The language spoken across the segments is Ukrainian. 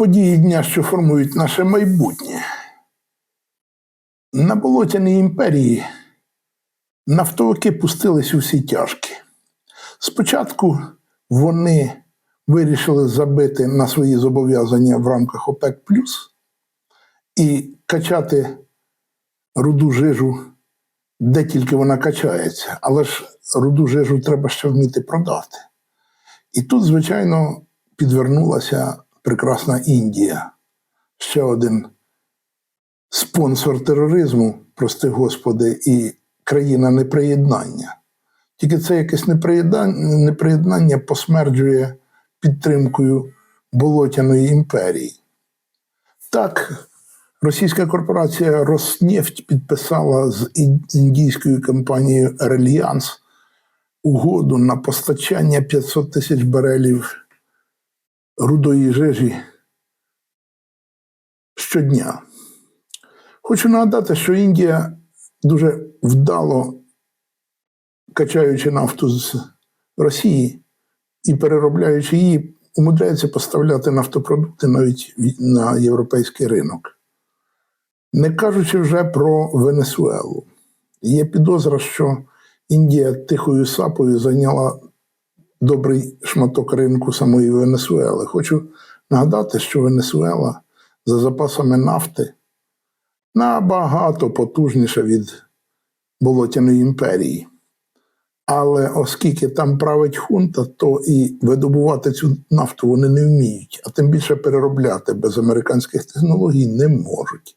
Події дня, що формують наше майбутнє. На болотяній імперії нафтовики пустились у всі тяжкі. Спочатку вони вирішили забити на свої зобов'язання в рамках ОПЕК і качати руду жижу, де тільки вона качається. Але ж руду жижу треба ще вміти продати. І тут, звичайно, підвернулася прекрасна Індія. Ще один спонсор тероризму, прости Господи, і країна неприєднання. Тільки це якесь неприєднання, посмерджує підтримкою болотяної імперії. Так, російська корпорація Роснефть підписала з індійською компанією Рельянс угоду на постачання 500 тисяч барелів рудої жижі щодня. Хочу нагадати, що Індія дуже вдало, качаючи нафту з Росії і переробляючи її, умудряється поставляти нафтопродукти навіть на європейський ринок. Не кажучи вже про Венесуелу. Є підозра, що Індія тихою сапою зайняла добрий шматок ринку самої Венесуели. Хочу нагадати, що Венесуела за запасами нафти набагато потужніша від Болотяної імперії. Але оскільки там править хунта, то і видобувати цю нафту вони не вміють, а тим більше переробляти без американських технологій не можуть.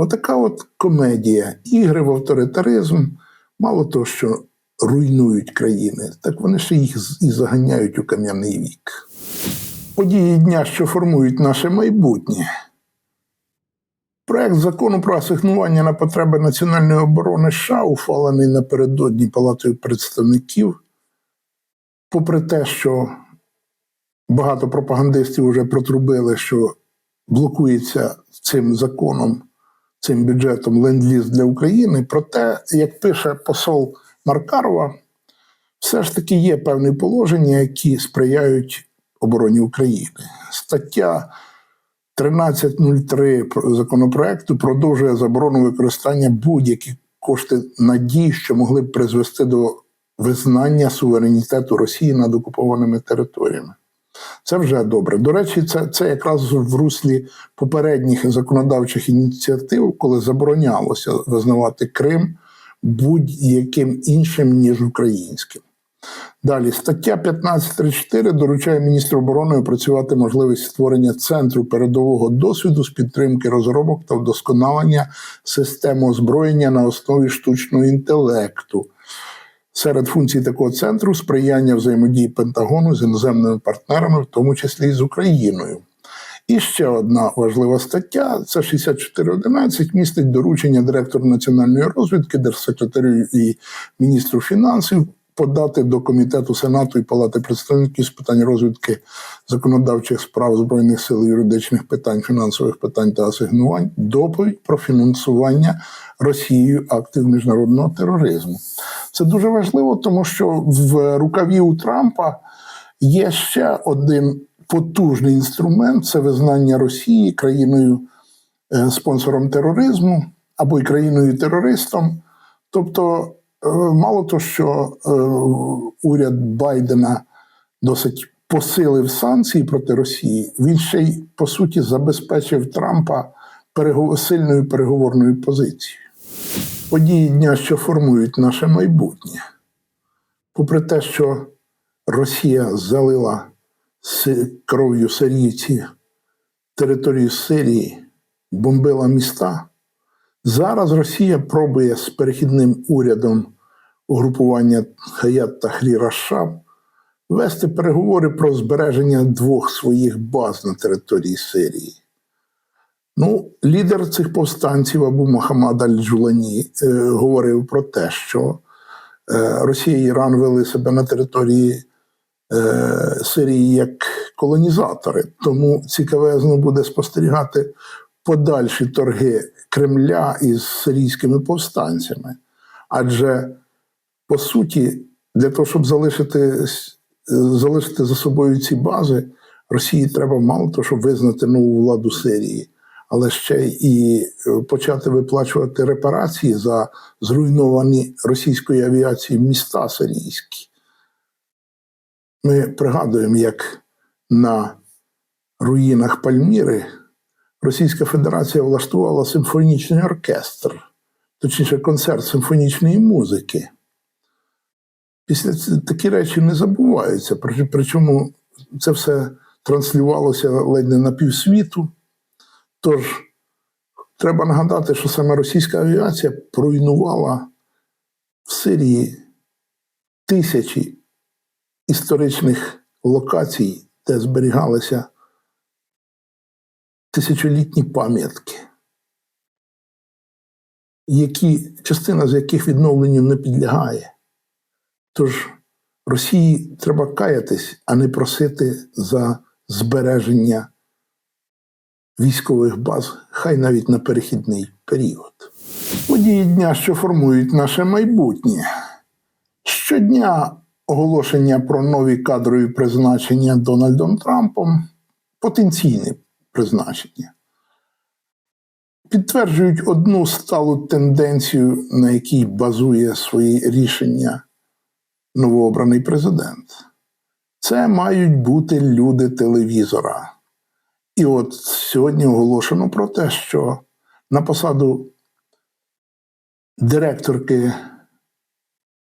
Отака от комедія, ігри в авторитаризм, мало того, що руйнують країни, так вони ще їх і заганяють у кам'яний вік. Події дня, що формують наше майбутнє. Проект закону про асигнування на потреби національної оборони США, ухвалений напередодні Палатою представників, попри те, що багато пропагандистів вже протрубили, що блокується цим законом, цим бюджетом ленд-ліз для України. Проте, як пише посол Маркарова, все ж таки є певні положення, які сприяють обороні України. Стаття 1303 законопроекту продовжує заборону використання будь-яких кошти надій, що могли б призвести до визнання суверенітету Росії над окупованими територіями. Це вже добре. До речі, це це якраз в руслі попередніх законодавчих ініціатив, коли заборонялося визнавати Крим будь-яким іншим, ніж українським. Далі, стаття 1534 доручає міністру оборони опрацювати можливість створення центру передового досвіду з підтримки розробок та вдосконалення системи озброєння на основі штучного інтелекту. Серед функцій такого центру сприяння взаємодії Пентагону з іноземними партнерами, в тому числі і з Україною. І ще одна важлива стаття: це 6411, містить доручення директору національної розвідки, держсекретарю і міністру фінансів подати до комітету Сенату і Палати представників з питань розвідки законодавчих справ збройних сил, юридичних питань, фінансових питань та асигнувань доповідь про фінансування Росією актів міжнародного тероризму. Це дуже важливо, тому що в рукаві у Трампа є ще один потужний інструмент це визнання Росії країною е, спонсором тероризму або й країною терористом. Тобто, мало того, що е, уряд Байдена досить посилив санкції проти Росії, він ще й по суті забезпечив Трампа сильною переговорною позицією. Події дня, що формують наше майбутнє, попри те, що Росія залила кров'ю сирійці територію Сирії, бомбила міста. Зараз Росія пробує з перехідним урядом угрупування Хаят та Хрі-Рашаб вести переговори про збереження двох своїх баз на території Сирії. Ну, лідер цих повстанців Абу Мохаммад Аль-Джулані е, говорив про те, що е, Росія і Іран вели себе на території е, Сирії як колонізатори. Тому цікавезно буде спостерігати подальші торги Кремля із сирійськими повстанцями. Адже, по суті, для того, щоб залишити, залишити за собою ці бази, Росії треба мало того, щоб визнати нову владу Сирії, але ще і е, почати виплачувати репарації за зруйновані російською авіацією міста сирійські. Ми пригадуємо, як на руїнах Пальміри Російська Федерація влаштувала симфонічний оркестр, точніше, концерт симфонічної музики. Після такі речі не забуваються. При- Причому це все транслювалося ледь не на півсвіту. Тож треба нагадати, що саме російська авіація поруйнувала в Сирії тисячі історичних локацій, де зберігалися тисячолітні пам'ятки, які, частина з яких відновленню не підлягає. Тож Росії треба каятись, а не просити за збереження військових баз, хай навіть на перехідний період. Події дня, що формують наше майбутнє. Щодня оголошення про нові кадрові призначення Дональдом Трампом потенційне призначення. Підтверджують одну сталу тенденцію, на якій базує свої рішення новообраний президент. Це мають бути люди телевізора. І от сьогодні оголошено про те, що на посаду директорки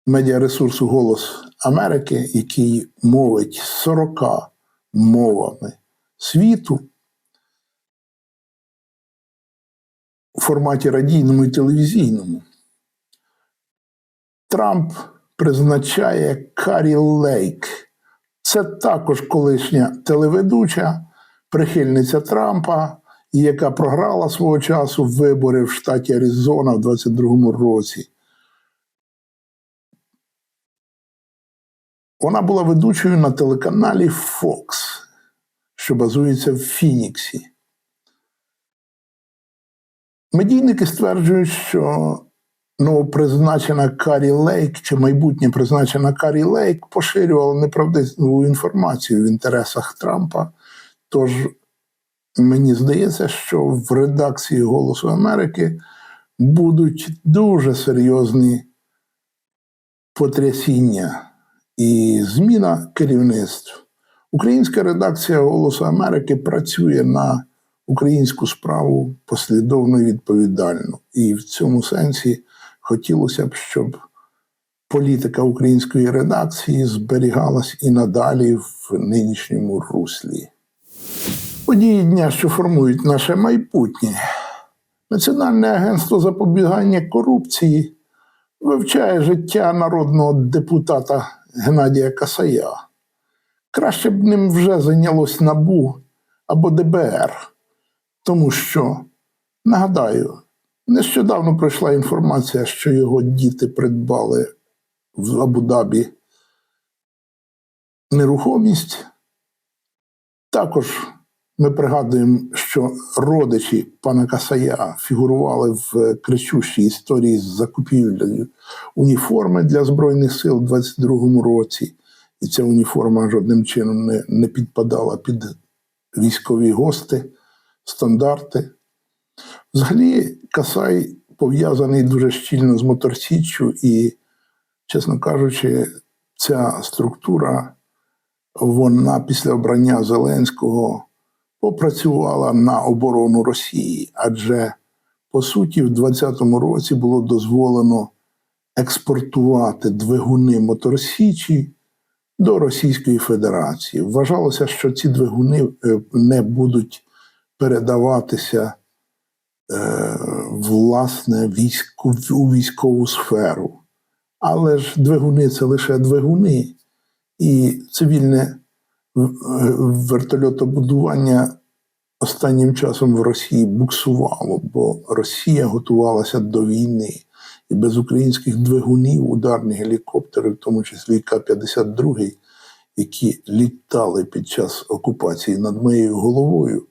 медіаресурсу Голос Америки, який мовить 40 мовами світу у форматі радійному і телевізійному. Трамп призначає Карі Лейк. Це також колишня телеведуча, прихильниця Трампа, яка програла свого часу вибори в штаті Аризона в 22-му році. Вона була ведучою на телеканалі Fox, що базується в Фініксі. Медійники стверджують, що новопризначена Карі Лейк чи майбутнє призначена Карі Лейк поширювала неправдиву інформацію в інтересах Трампа. Тож мені здається, що в редакції Голосу Америки будуть дуже серйозні потрясіння і зміна керівництв. Українська редакція Голосу Америки працює на українську справу послідовно і відповідально. І в цьому сенсі хотілося б, щоб політика української редакції зберігалась і надалі в нинішньому руслі. Події дня, що формують наше майбутнє. Національне агентство запобігання корупції вивчає життя народного депутата Геннадія Касая. Краще б ним вже зайнялось НАБУ або ДБР, тому що, нагадаю, нещодавно пройшла інформація, що його діти придбали в Абу-Дабі нерухомість. Також ми пригадуємо, що родичі пана Касая фігурували в кричущій історії з закупівлею уніформи для Збройних сил у 22-му році. І ця уніформа жодним чином не, не підпадала під військові гости, стандарти. Взагалі, Касай пов'язаний дуже щільно з моторсіччю, і, чесно кажучи, ця структура, вона після обрання Зеленського попрацювала на оборону Росії, адже по суті в 2020 році було дозволено експортувати двигуни моторсічі до Російської Федерації. Вважалося, що ці двигуни е, не будуть передаватися власне війську, у військову сферу. Але ж двигуни це лише двигуни, і цивільне вертольотобудування останнім часом в Росії буксувало, бо Росія готувалася до війни. І без українських двигунів ударні гелікоптери, в тому числі К-52, які літали під час окупації над моєю головою,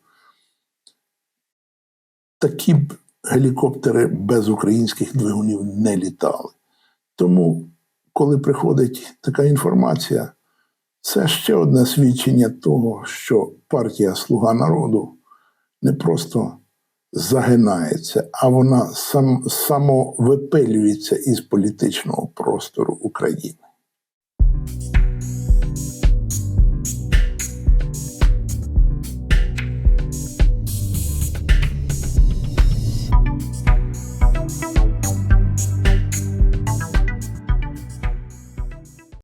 такі б гелікоптери без українських двигунів не літали. Тому, коли приходить така інформація, це ще одне свідчення того, що партія Слуга народу не просто загинається, а вона сам, самовипилюється із політичного простору України.